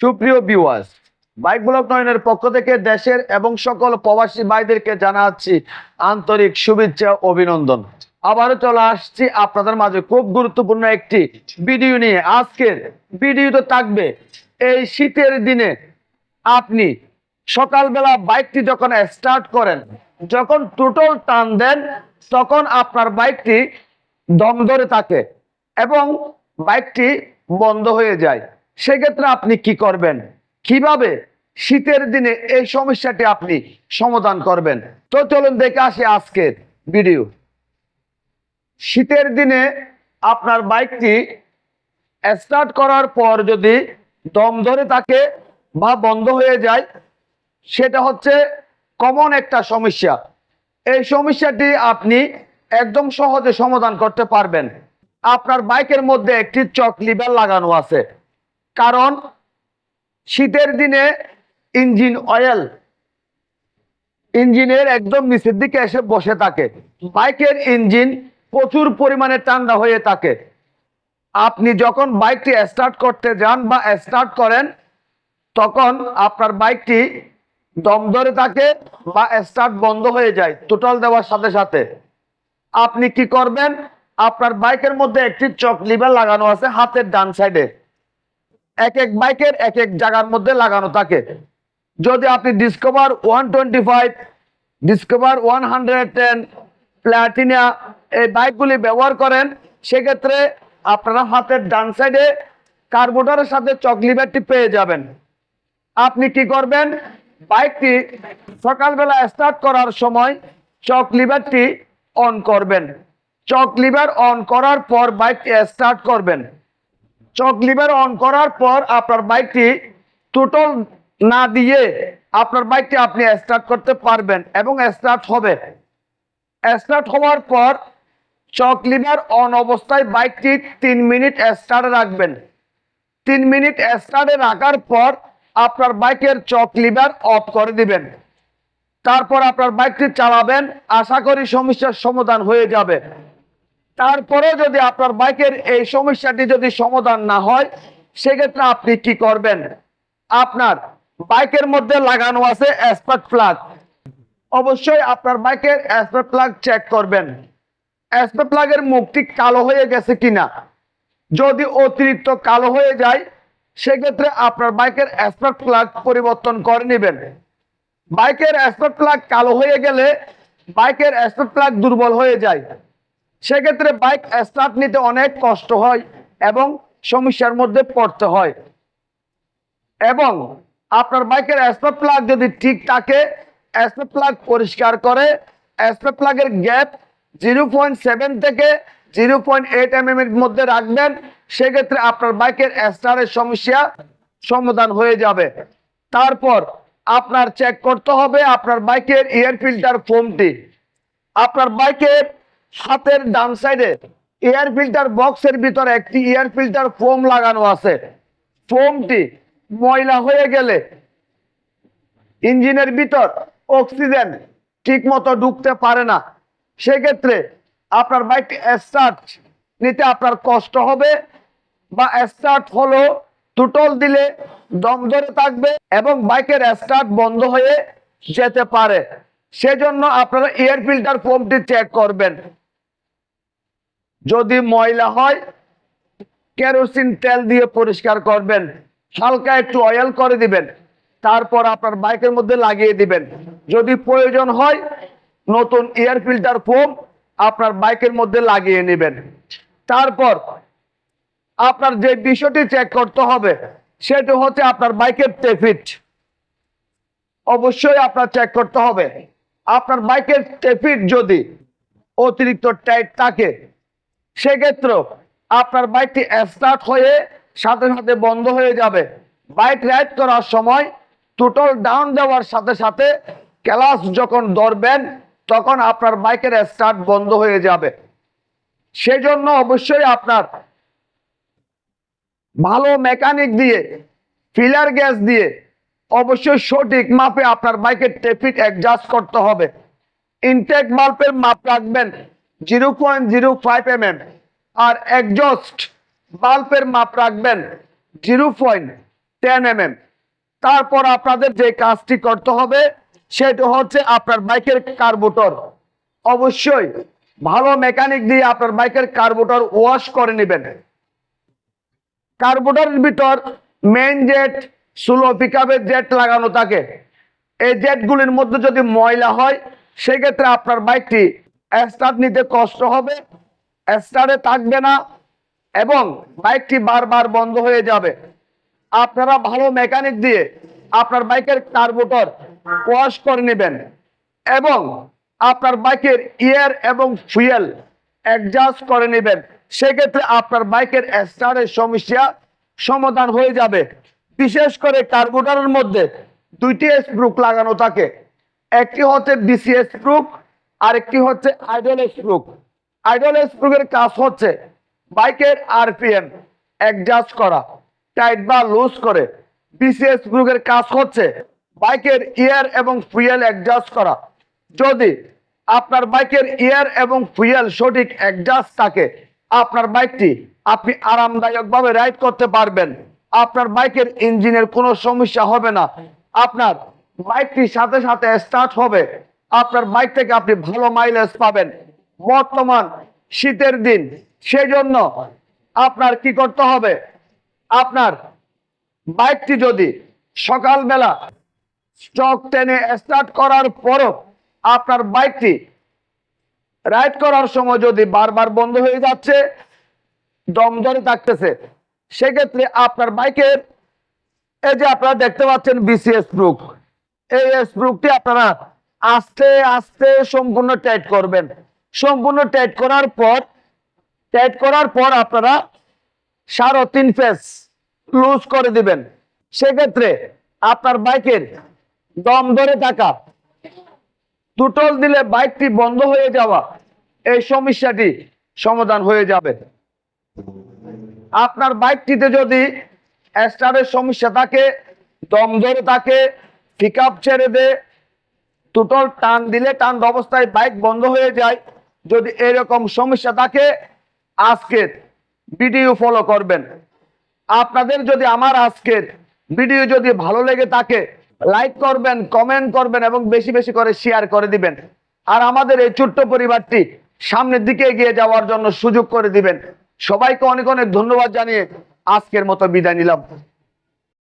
সুপ্রিয় viewers bike block নয়নের পক্ষ থেকে দেশের এবং সকল প্রবাসী ভাইদেরকে জানাচ্ছি আন্তরিক শুভেচ্ছা, অভিনন্দন। আবারও চলে আসছি আপনাদের মাঝে খুব গুরুত্বপূর্ণ একটি ভিডিও নিয়ে। আজকের ভিডিও তো থাকবে, এই শীতের দিনে আপনি সকালবেলা বাইকটি যখন স্টার্ট করেন, যখন টোটাল টান দেন, তখন আপনার বাইকটি দম ধরে থাকে এবং বাইকটি বন্ধ হয়ে যায়। সেক্ষেত্রে আপনি কি করবেন? কীভাবে? শীতের দিনে এই সমস্যাটি আপনি সমাধান করবেন। তো চলুন দেখে আসি আজকের ভিডিও। শীতের দিনে আপনার বাইকটি স্টার্ট করার পর যদি দম ধরে থাকে বা বন্ধ হয়ে যায়, সেটা হচ্ছে কমন একটা সমস্যা। এই সমস্যাটি আপনি একদম সহজে সমাধান করতে পারবেন। আপনার বাইকের মধ্যে একটি চক লিভার লাগানো আছে। কারণ শীতের দিনে ইঞ্জিন অয়েল, ইঞ্জিনের একদম নিচের দিকে এসে বসে থাকে। বাইকের ইঞ্জিন প্রচুর পরিমাণে ঠান্ডা হয়ে থাকে। আপনি যখন বাইকটি স্টার্ট করতে যান বা স্টার্ট করেন, তখন আপনার বাইকটি দম ধরে থাকে বা স্টার্ট বন্ধ হয়ে যায় টোটাল দেওয়ার সাথে সাথে। আপনি কি করবেন? আপনার বাইকের মধ্যে একটি চক লিভার লাগানো আছে হাতের ডান সাইডে এক এক বাইকের এক এক জায়গার মধ্যে লাগানো থাকে। যদি আপনি Discover one twenty five Discover one hundred ten Platina এই বাইকগুলি ব্যবহার করেন, সেক্ষেত্রে আপনারা হাতের ডান সাইডে কার্বোটারের সাথে চক লিভারটি পেয়ে যাবেন। আপনি কি করবেন? বাইকটি সকালবেলা স্টার্ট করার সময় চক লিভারটি অন করবেন। চক লিভার অন করার পর বাইকটি স্টার্ট করবেন। চক লিভার অন করার পর আপনার বাইকটি টোটাল না দিয়ে আপনার বাইকটি আপনি স্টার্ট করতে পারবেন এবং স্টার্ট হবে। স্টার্ট হওয়ার পর চক লিভার অন অবস্থায় বাইকটি তিন মিনিট স্টার্টে রাখবেন। তিন মিনিট স্টার্টে রাখার পর আপনার বাইকের চক লিভার অফ করে দিবেন। তারপর আপনার বাইকটি চালাবেন। আশা করি সমস্যার সমাধান হয়ে যাবে। তারপরেও যদি আপনার বাইকের এই সমস্যাটি যদি সমাধান না হয়, সেক্ষেত্রে আপনি কি করবেন? আপনার বাইকের মধ্যে লাগানো আছে স্পার্ক প্লাগ। অবশ্যই আপনার বাইকের স্পার্ক প্লাগ চেক করবেন। স্পার্ক প্লাগের মুখটি কালো হয়ে গেছে কিনা? যদি অতিরিক্ত কালো হয়ে যায়, সেক্ষেত্রে আপনার বাইকের স্পার্ক প্লাগ পরিবর্তন করে নেবেন। বাইকের স্পার্ক প্লাগ কালো হয়ে গেলে বাইকের স্পার্ক প্লাগ দুর্বল হয়ে যায়। সেক্ষেত্রে বাইক স্টার্ট নিতে অনেক কষ্ট হয় এবং সমস্যার মধ্যে পড়তে হয়। এবং আপনার বাইকের স্পার্ক প্লাগ যদি ঠিক থাকে স্পার্ক প্লাগ পরিষ্কার করে স্পার্ক প্লাগের গ্যাপ জিরো পয়েন্ট সেভেন থেকে জিরো পয়েন্ট এইট এম এর মধ্যে রাখবেন, সেক্ষেত্রে আপনার বাইকের স্টারের সমস্যা সমাধান হয়ে যাবে। তারপর আপনার চেক করতে হবে আপনার বাইকের এয়ার ফিল্টার ফোমটি আপনার বাইকের হাতের ডান সাইডে এয়ার ফিল্টার বক্সের ভিতরে একটি এয়ার ফিল্টার ফোম লাগানো আছে। ফোমটি ময়লা হয়ে গেলে ইঞ্জিনের ভিতর অক্সিজেন ঠিক মতো ঢুকতে পারে না। সেক্ষেত্রে আপনার বাইকটি স্টার্ট নিতে আপনার কষ্ট হবে বা স্টার্ট হলো টুটল দিলে দম ধরে থাকবে এবং বাইকের স্টার্ট বন্ধ হয়ে যেতে পারে। সেজন্য আপনারা এয়ার ফিল্টার ফোমটি চেক করবেন। যদি ময়লা হয়, কেরোসিন তেল দিয়ে পরিষ্কার করবেন, হালকা একটু অয়েল করে দিবেন, তারপর আপনার বাইকের মধ্যে লাগিয়ে দিবেন। যদি প্রয়োজন হয়, নতুন এয়ার ফিল্টার ফোম আপনার বাইকের মধ্যে লাগিয়ে নেবেন। তারপর আপনার যে বিষয়টি চেক করতে হবে, সেটা হচ্ছে আপনার বাইকের টেফিট অবশ্যই আপনার চেক করতে হবে। আপনার বাইকের টেফিট যদি অতিরিক্ত টাইট থাকে সেক্ষেত্রে আপনার বাইকটি স্টার্ট হয়ে সাথে সাথে বন্ধ হয়ে যাবে। বাইক রাইড করার সময় টোটাল ডাউন দেওয়ার সাথে সাথে ক্লাস যখন ধরবেন, তখন আপনার বাইকের স্টার্ট বন্ধ হয়ে যাবে। সেজন্য অবশ্যই আপনার ভালো মেকানিক দিয়ে ফিলার গ্যাস দিয়ে অবশ্যই সঠিক মাপে আপনার বাইকের টেফিট অ্যাডজাস্ট করতে হবে। ইনটেক বাল্বের মাপ রাখবেন। Zero point zero five M M আর একজস্ট বাল্বের মাপ রাখবেন zero point ten M M তারপর আপনাদের যে কাজটি করতে হবে, সেটা হচ্ছে আপনার বাইকের কার্বোটর অবশ্যই ভালো মেকানিক দিয়ে আপনার বাইকের কার্বোটর ওয়াশ করে নেবেন। কার্বোটারের ভিতর মেন জেট স্লো পিকআপের জেট লাগানো থাকে। এই জেটগুলির মধ্যে যদি ময়লা হয়, সেক্ষেত্রে আপনার বাইকটি স্টার্ট নিতে কষ্ট হবে স্টার্টে থাকবে না এবং বাইকটি বারবার বন্ধ হয়ে যাবে। আপনারা ভালো মেকানিক দিয়ে আপনার বাইকের কার্বোটর ওয়াশ করে নেবেন এবং আপনার বাইকের ইয়ার এবং ফুয়েল অ্যাডজাস্ট করে নেবেন। সেক্ষেত্রে আপনার বাইকের স্টারের সমস্যা সমাধান হয়ে যাবে। বিশেষ করে কার্বোটারের মধ্যে দুইটি স্প্রুক লাগানো থাকে। একটি হচ্ছে বিসিএস স্প্রুক আর একটি হচ্ছে আইডল স্প্রুক আইডল স্প্রুকের কাজ হচ্ছে বাইকের আরপিএম অ্যাডজাস্ট করা টাইট বা লুজ করে। বিসিএস স্প্রুকের কাজ হচ্ছে বাইকের ইয়ার এবং ফুয়েল অ্যাডজাস্ট করা। যদি আপনার বাইকের ইয়ার এবং ফুয়েল সঠিক অ্যাডজাস্ট থাকে, আপনার বাইকটি আপনি আরামদায়কভাবে রাইড করতে পারবেন। আপনার বাইকের ইঞ্জিনের কোনো সমস্যা হবে না। আপনার বাইকটি সাথে সাথে স্টার্ট হবে। আপনার বাইক থেকে আপনি ভালো মাইলেজ পাবেন। বর্তমান শীতের দিন, সেজন্য আপনার কি করতে হবে? আপনার বাইকটি যদি সকালবেলা স্টক টেনে স্টার্ট করার পরও আপনার বাইকটি রাইড করার সময় যদি বারবার বন্ধ হয়ে যাচ্ছে দম ধরে থাকতেছে, সেক্ষেত্রে আপনার বাইকের এই যে আপনারা দেখতে পাচ্ছেন বিসিএস স্প্রুক এই স্প্রুকটি আপনারা আস্তে আস্তে সম্পূর্ণ টাইট করবেন। সম্পূর্ণ টাইট করার পর টাইট করার পর আপনারা সাড়ে তিন ফেস লুজ করে দিবেন। সেক্ষেত্রে আপনার বাইকের দম ধরে থাকা, দুটল দিলে বাইকটি বন্ধ হয়ে যাওয়া, এই সমস্যাটি সমাধান হয়ে যাবে। আপনার বাইকটিতে যদি স্টারের সমস্যা থাকে, দম ধরে থাকে পিক ছেড়ে দে টুটল টান দিলে টান অবস্থায় বাইক বন্ধ হয়ে যায়। যদি এরকম সমস্যা থাকে আজকের ভিডিও ফলো করবেন। আপনাদের যদি আমার আজকের ভিডিও যদি ভালো লেগে থাকে লাইক করবেন কমেন্ট করবেন এবং বেশি বেশি করে শেয়ার করে দিবেন। আর আমাদের এই ছোট্ট পরিবারটি সামনের দিকে এগিয়ে যাওয়ার জন্য সুযোগ করে দিবেন। সবাইকে অনেক অনেক ধন্যবাদ জানিয়ে আজকের মতো বিদায় নিলাম।